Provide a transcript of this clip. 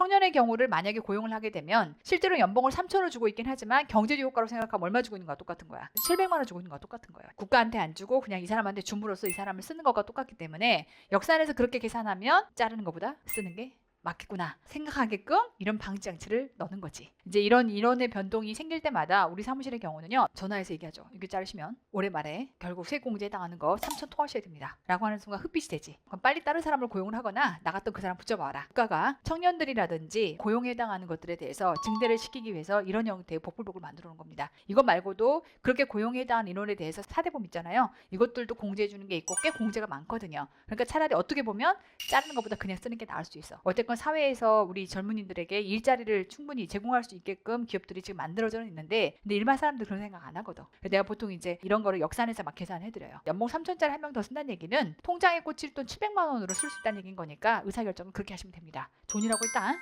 청년의 경우를 만약에 고용을 하게 되면 실제로 연봉을 3천을 주고 있긴 하지만 경제적 효과로 생각하면 얼마 주고 있는 거와 똑같은 거야. 700만 원 주고 있는 거와 똑같은 거야. 국가한테 안 주고 그냥 이 사람한테 줌으로써 이 사람을 쓰는 것과 똑같기 때문에 역산해서 그렇게 계산하면 자르는 것보다 쓰는 게 맞겠구나 생각하게끔 이런 방지 장치를 넣는 거지. 이제 이런 인원의 변동이 생길 때마다 우리 사무실의 경우는요 전화해서 얘기하죠. 이게 자르시면 올해 말에 결국 세공제에 해당하는 거 3천 토하셔야 됩니다. 라고 하는 순간 흡빛이 되지. 그럼 빨리 다른 사람을 고용을 하거나 나갔던 그 사람 붙잡아라. 국가가 청년들이라든지 고용에 해당하는 것들에 대해서 증대를 시키기 위해서 이런 형태의 복불복을 만들어 놓은 겁니다. 이것 말고도 그렇게 고용에 해당하는 인원에 대해서 사대보험 있잖아요. 이것들도 공제해 주는 게 있고 꽤 공제가 많거든요. 그러니까 차라리 어떻게 보면 자르는 것보다 그냥 쓰는 게 나을 수 있어. 어쨌 건 사회에서 우리 젊은이들에게 일자리를 충분히 제공할 수 있게끔 기업들이 지금 만들어져 있는데 근데 일반 사람들 그런 생각 안 하거든. 내가 보통 이제 이런 거를 역산해서 막 계산해 드려요. 연봉 3천짜리 한 명 더 쓴다는 얘기는 통장에 꽂힐 돈 700만 원으로 쓸 수 있다는 얘기인 거니까 의사결정은 그렇게 하시면 됩니다. 돈이라고 일단